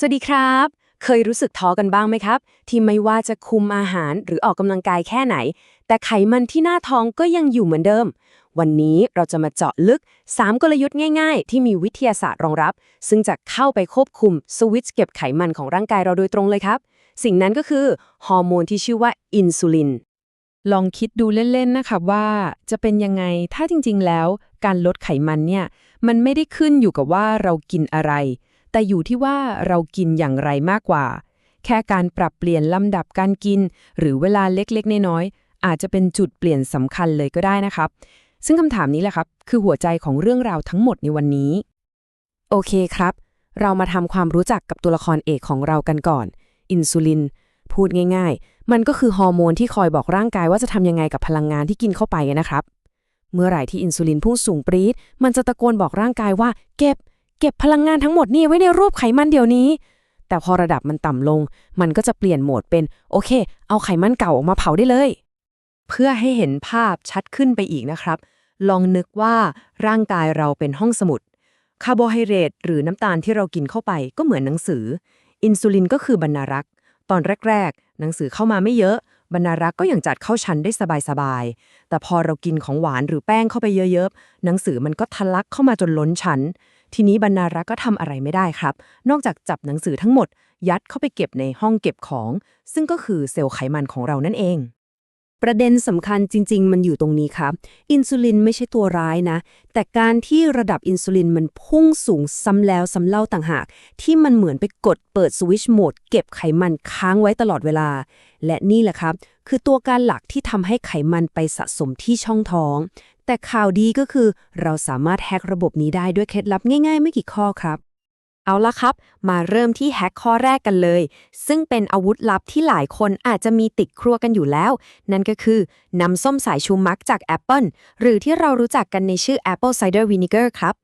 สวัสดีครับ เคยรู้สึกท้อกันบ้างไหมครับ ที่ไม่ว่าจะคุมอาหารหรือออกกำลังกายแค่ไหน แต่ไขมันที่หน้าท้องก็ยังอยู่เหมือนเดิม วันนี้เราจะมาเจาะลึก 3 กลยุทธ์ง่าย ๆ ที่มีวิทยาศาสตร์รองรับ ซึ่งจะเข้าไปควบคุมสวิตช์เก็บไขมันของร่างกายเราโดยตรงเลยครับ สิ่งนั้นก็คือฮอร์โมนที่ชื่อว่าอินซูลินลองคิดดูเล่นๆนะคะว่าจะเป็นยังไงถ้าจริงๆแล้ว การลดไขมันเนี่ยมันไม่ได้ขึ้นอยู่กับว่าเรากินอะไร แต่อยู่ที่ว่าเรากินอย่างไรมากกว่า แค่การปรับเปลี่ยนลำดับการกิน หรือเวลาเล็กๆ น้อยๆ อาจจะเป็นจุดเปลี่ยนสำคัญเลยก็ได้นะครับ ซึ่งคำถามนี้แหละครับ คือหัวใจของเรื่องราวทั้งหมดในวันนี้ โอเคครับ เรามาทำความรู้จักกับตัวละครเอกของเรากันก่อน อินซูลิน พูดง่าย ๆ มันก็คือฮอร์โมนที่คอยบอกร่างกายว่าจะทำยังไงกับพลังงานที่กินเข้าไปนะครับเมื่อไหร่ที่อินซูลินพุ่งสูงปรี๊ด มันจะตะโกนบอกร่างกายว่า เก็บ เก็บพลังงานทั้งหมดนี่ไว้ในรูปไขมันเดี๋ยวนี้ แต่พอระดับมันต่ำลง มันก็จะเปลี่ยนโหมดเป็นโอเค เอาไขมันเก่าออกมาเผาได้เลย เพื่อให้เห็นภาพชัดขึ้นไปอีกนะครับ ลองนึกว่าร่างกายเราเป็นห้องสมุด คาร์โบไฮเดรตหรือน้ำตาลที่เรากินเข้าไปก็เหมือนหนังสือ อินซูลินก็คือบรรณารักษ์ ตอนแรก ๆ หนังสือเข้ามาไม่เยอะบรรณารักษ์ก็ยังจัดเข้าชั้นได้สบายๆ แต่พอเรากินของหวานหรือแป้งเข้าไปเยอะๆ หนังสือมันก็ทะลักเข้ามาจนล้นชั้น ทีนี้บรรณารักษ์ก็ทำอะไรไม่ได้ครับ นอกจากจับหนังสือทั้งหมด ยัดเข้าไปเก็บในห้องเก็บของ ซึ่งก็คือเซลล์ไขมันของเรานั่นเอง ประเด็นสำคัญจริง ๆ มันอยู่ตรงนี้ครับ อินซูลินไม่ใช่ตัวร้ายนะ แต่การที่ระดับอินซูลินมันพุ่งสูงซ้ำแล้วซ้ำเล่าต่างหาก ที่มันเหมือนไปกดเปิดสวิชโหมดเก็บไขมันค้างไว้ตลอดเวลา และนี่แหละครับ คือตัวการหลักที่ทำให้ไขมันไปสะสมที่ช่องท้อง แต่ข่าวดีก็คือ เราสามารถแฮกระบบนี้ได้ด้วยเคล็ดลับง่ายๆ ไม่กี่ข้อครับ เอาละครับ มาเริ่มที่แฮกข้อแรกกันเลย ซึ่งเป็นอาวุธลับที่หลายคนอาจจะมีติดครัวกันอยู่แล้ว นั่นก็คือน้ำส้มสายชูมักจาก Apple หรือที่เรารู้จักกันในชื่อ Apple Cider Vinegar ครับ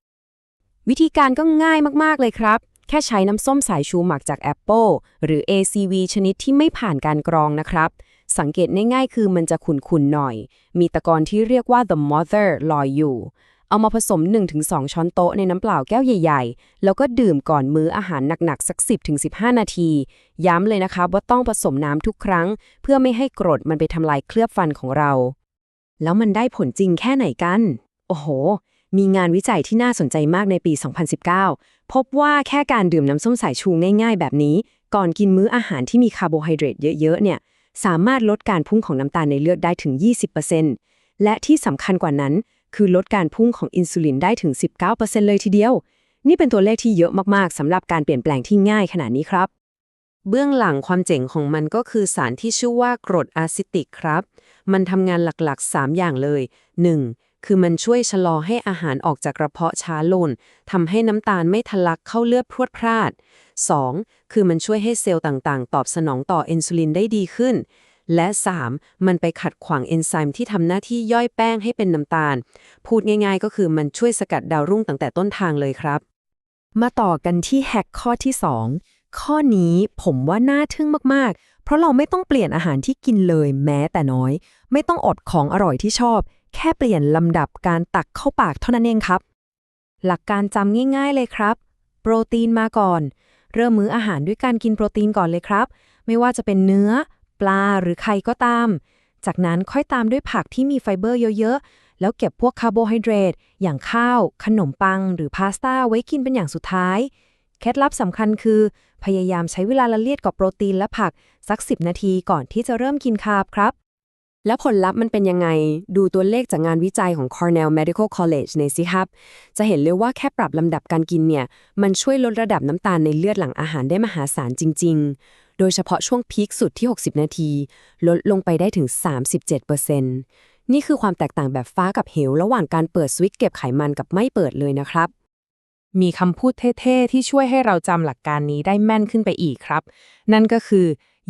วิธีการก็ง่ายมากๆเลยครับ แค่ใช้น้ำส้มสายชูหมักจาก Apple หรือ ACV ชนิดที่ไม่ผ่านการกรองนะครับ สังเกตง่ายๆคือมันจะขุ่นๆหน่อย มีตะกอนที่เรียกว่า the mother ลอยอยู่ เอามาผสม 1-2 ช้อนโต๊ะในน้ำเปล่าแก้วใหญ่ๆ แล้วก็ดื่มก่อนมื้ออาหารหนักๆ สัก 10-15 นาที ย้ำเลยนะครับว่าต้องผสมน้ำทุกครั้ง เพื่อไม่ให้กรดมันไปทำลายเคลือบฟันของเรา แล้วมันได้ผลจริงแค่ไหนกัน โอ้โหมีงานวิจัยที่น่าสนใจมากในปี 2019พบว่าแค่การดื่มน้ำส้มสายชูง่ายๆ แบบนี้ ก่อนกินมื้ออาหารที่มีคาร์โบไฮเดรตเยอะๆเนี่ยสามารถลดการพุ่งของน้ำตาลในเลือดได้ถึง 20%และที่สำคัญกว่านั้น คือลดการพุ่งของอินซูลินได้ถึง 19%เลยทีเดียว นี่เป็นตัวเลขที่เยอะมากๆสำหรับการเปลี่ยนแปลงที่ง่ายขนาดนี้ครับ เบื้องหลังความเจ๋งของมันก็คือสารที่ชื่อว่ากรดอะซิติกครับ มันทำงานหลักๆ 3 อย่างเลย 1. คือมันช่วยชะลอให้อาหารออกจากกระเพาะช้าลงทำให้น้ำตาลไม่ทะลักเข้าเลือดพรวดพลาด 2. คือมันช่วยให้เซลล์ต่างๆ ตอบสนองต่ออินซูลินได้ดีขึ้น และ 3. มันไปขัดขวางเอนไซม์ที่ทำหน้าที่ย่อยแป้งให้เป็นน้ำตาล พูดง่าย ๆ ก็คือมันช่วยสกัดดาวรุ่งตั้งแต่ต้นทางเลยครับ มาต่อกันที่แฮกข้อที่ 2 ข้อนี้ผมว่าน่าทึ่งมากๆ เพราะเราไม่ต้องเปลี่ยนอาหารที่กินเลยแม้แต่น้อย ไม่ต้องอดของอร่อยที่ชอบ แค่เปลี่ยนลำดับการตักเข้าปากเท่านั้นเองครับ หลักการจำง่ายๆเลยครับ โปรตีนมาก่อน เริ่มมื้ออาหารด้วยการกินโปรตีนก่อนเลยครับ ไม่ว่าจะเป็นเนื้อ ปลาหรือไข่ก็ตาม จากนั้นค่อยตามด้วยผักที่มีไฟเบอร์เยอะๆ แล้วเก็บพวกคาร์โบไฮเดรตอย่างข้าว ขนมปัง หรือพาสต้าไว้กินเป็นอย่างสุดท้ายเคล็ดลับสำคัญคือ พยายามใช้เวลาละเลียดกับโปรตีนและผัก สัก 10 นาทีก่อนที่จะเริ่มกินคาร์บครับ แล้วผลลัพธ์มันเป็นยังไง ดูตัวเลขจากงานวิจัยของ Cornell Medical College ในอยสิครับ จะเห็นเลยว่าแค่ปรับลำดับการกินเนี่ย มันช่วยลดระดับน้ำตาลในเลือดหลังอาหารได้มหาศาลจริง ๆ โดยเฉพาะช่วงพีคสุดที่ 60 นาที ลดลงไปได้ถึง 37%นี่คือความแตกต่างแบบฟ้ากับเหว ระหว่างการเปิดสวิตช์เก็บไขมันกับไม่เปิดเลยนะครับ มีคำพูดเท่ ๆ ที่ช่วยให้เราจำหลักการนี้ได้แม่นขึ้นไปอีกครับ นั่นก็คือ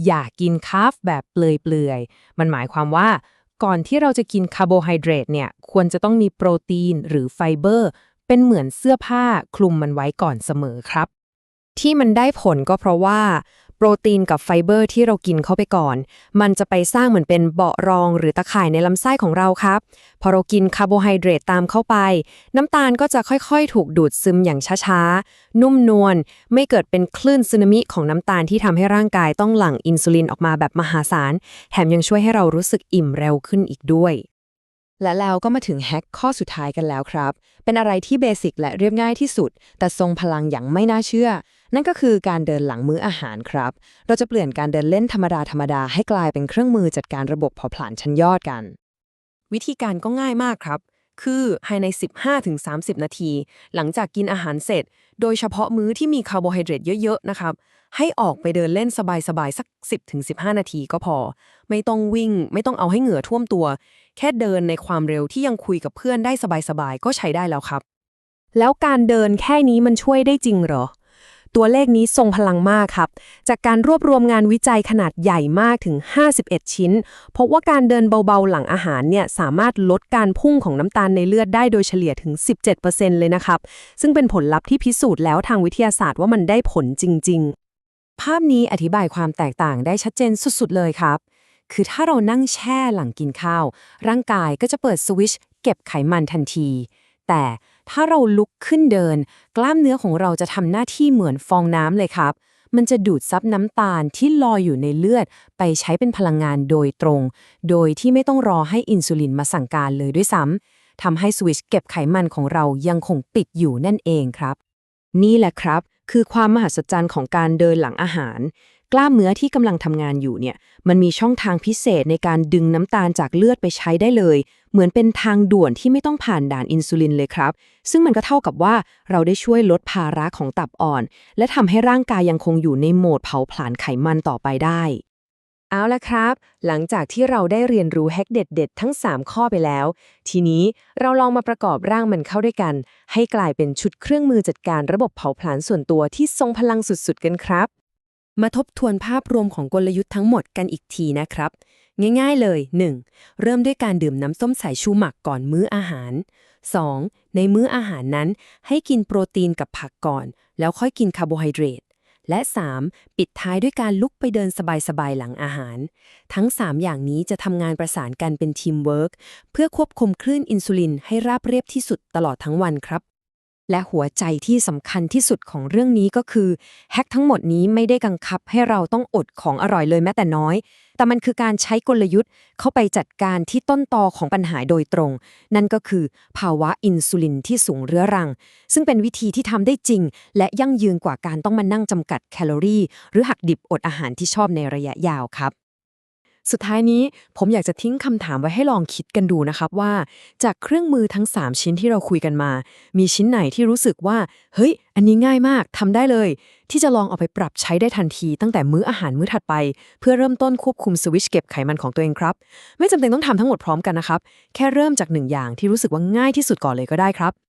อย่ากินคาร์บแบบเปลือยๆ มันหมายความว่า ก่อนที่เราจะกินคาร์โบไฮเดรตเนี่ย ควรจะต้องมีโปรตีนหรือไฟเบอร์ เป็นเหมือนเสื้อผ้าคลุมมันไว้ก่อนเสมอครับ ที่มันได้ผลก็เพราะว่า รตีนกับไฟเบอร์ที่เรากินเข้าไปก่อน มันจะไปสร้างเหมือนเป็นเบาะรองหรือตะข่ายในลำไส้ของเราครับ พอเรากินคาร์โบไฮเดรตตามเข้าไป น้ำตาลก็จะค่อยๆ ถูกดูดซึมอย่างช้าๆ นุ่มนวล ไม่เกิดเป็นคลื่นสึนามิของน้ำตาลที่ทำให้ร่างกายต้องหลั่งอินซูลินออกมาแบบมหาศาล แถมยังช่วยให้เรารู้สึกอิ่มเร็วขึ้นอีกด้วยและแล้วก็มาถึงแฮกข้อสุดท้ายกันแล้วครับ เป็นอะไรที่เบสิกและเรียบง่ายที่สุด แต่ทรงพลังอย่างไม่น่าเชื่อ นั่นก็คือการเดินหลังมื้ออาหารครับ เราจะเปลี่ยนการเดินเล่นธรรมดาธรรมดาให้กลายเป็นเครื่องมือจัดการระบบเผาผลาญชั้นยอดกัน วิธีการก็ง่ายมากครับ คือภายใน 15-30 นาที หลังจากกินอาหารเสร็จ โดยเฉพาะมื้อที่มีคาร์โบไฮเดรตเยอะๆนะครับให้ออกไปเดินเล่นสบายๆ สัก 10-15 นาทีก็พอ ไม่ต้องวิ่ง ไม่ต้องเอาให้เหงื่อท่วมตัว แค่เดินในความเร็วที่ยังคุยกับเพื่อนได้สบายๆ ก็ใช้ได้แล้วครับ แล้วการเดินแค่นี้มันช่วยได้จริงเหรอ ตัวเลขนี้ทรงพลังมากครับ จากการรวบรวมงานวิจัยขนาดใหญ่มากถึง 51 ชิ้น พบว่าการเดินเบาๆหลังอาหารเนี่ยสามารถลดการพุ่งของน้ำตาลในเลือดได้โดยเฉลี่ยถึง 17%เลยนะครับ ซึ่งเป็นผลลัพธ์ที่พิสูจน์แล้วทางวิทยาศาสตร์ว่ามันได้ผลจริง ๆ ภาพนี้อธิบายความแตกต่างได้ชัดเจนสุดๆ เลยครับ คือถ้าเรานั่งแช่หลังกินข้าว ร่างกายก็จะเปิดสวิตช์เก็บไขมันทันที แต่ ถ้าเราลุกขึ้นเดิน กล้ามเนื้อของเราจะทำหน้าที่เหมือนฟองน้ำเลยครับ มันจะดูดซับน้ำตาลที่ลอยอยู่ในเลือด ไปใช้เป็นพลังงานโดยตรง โดยที่ไม่ต้องรอให้อินซูลินมาสั่งการเลยด้วยซ้ำทำให้สวิชเก็บไขมันของเรายังคงปิดอยู่นั่นเองครับ นี่แหละครับ คือความมหัศจรรย์ของการเดินหลังอาหาร กล้ามเนื้อที่กำลังทำงานอยู่เนี่ย มันมีช่องทางพิเศษในการดึงน้ำตาลจากเลือดไปใช้ได้เลย เหมือนเป็นทางด่วนที่ไม่ต้องผ่านด่านอินซูลินเลยครับ ซึ่งมันก็เท่ากับว่าเราได้ช่วยลดภาระของตับอ่อน และทำให้ร่างกายยังคงอยู่ในโหมดเผาผลาญไขมันต่อไปได้ เอาละครับ หลังจากที่เราได้เรียนรู้แฮกเด็ดๆ ทั้ง 3 ข้อไปแล้ว ทีนี้เราลองมาประกอบร่างมันเข้าด้วยกัน ให้กลายเป็นชุดเครื่องมือจัดการระบบเผาผลาญส่วนตัวที่ทรงพลังสุดๆ กันครับ มาทบทวนภาพรวมของกลยุทธ์ทั้งหมดกันอีกทีนะครับ ง่ายๆเลย 1. เริ่มด้วยการดื่มน้ำส้มสายชูหมักก่อนมื้ออาหาร 2. ในมื้ออาหารนั้น ให้กินโปรตีนกับผักก่อน แล้วค่อยกินคาร์โบไฮเดรตและ 3. ปิดท้ายด้วยการลุกไปเดินสบายๆหลังอาหาร ทั้ง 3 อย่างนี้จะทำงานประสานกันเป็นทีมเวิร์กเพื่อควบคุมคลื่นอินซูลินให้ราบเรียบที่สุดตลอดทั้งวันครับ และหัวใจที่สำคัญที่สุดของเรื่องนี้ก็คือแฮกทั้งหมดนี้ไม่ได้กังคับให้เราต้องอดของอร่อยเลยแม้แต่น้อย แต่มันคือการใช้กลยุทธ์เข้าไปจัดการที่ต้นตอของปัญหาโดยตรง นั่นก็คือภาวะอินซูลินที่สูงเรื้อรัง ซึ่งเป็นวิธีที่ทำได้จริง และยั่งยืนกว่าการต้องมานั่งจำกัดแคลอรี่ หรือหักดิบอดอาหารที่ชอบในระยะยาวครับ สุดท้ายนี้ผมอยากจะทิ้งคำถามไว้ให้ลองคิดกันดูนะครับว่า จากเครื่องมือทั้ง 3 ชิ้นที่เราคุยกันมา มีชิ้นไหนที่รู้สึกว่า เฮ้ย อันนี้ง่ายมากทำได้เลย ที่จะลองเอาไปปรับใช้ได้ทันทีตั้งแต่มื้ออาหารมื้อถัดไป เพื่อเริ่มต้นควบคุมสวิชเก็บไขมันของตัวเองครับ ไม่จำเป็นต้องทำทั้งหมดพร้อมกันนะครับ แค่เริ่มจากหนึ่งอย่างที่รู้สึกว่าง่ายที่สุดก่อนเลยก็ได้ครับ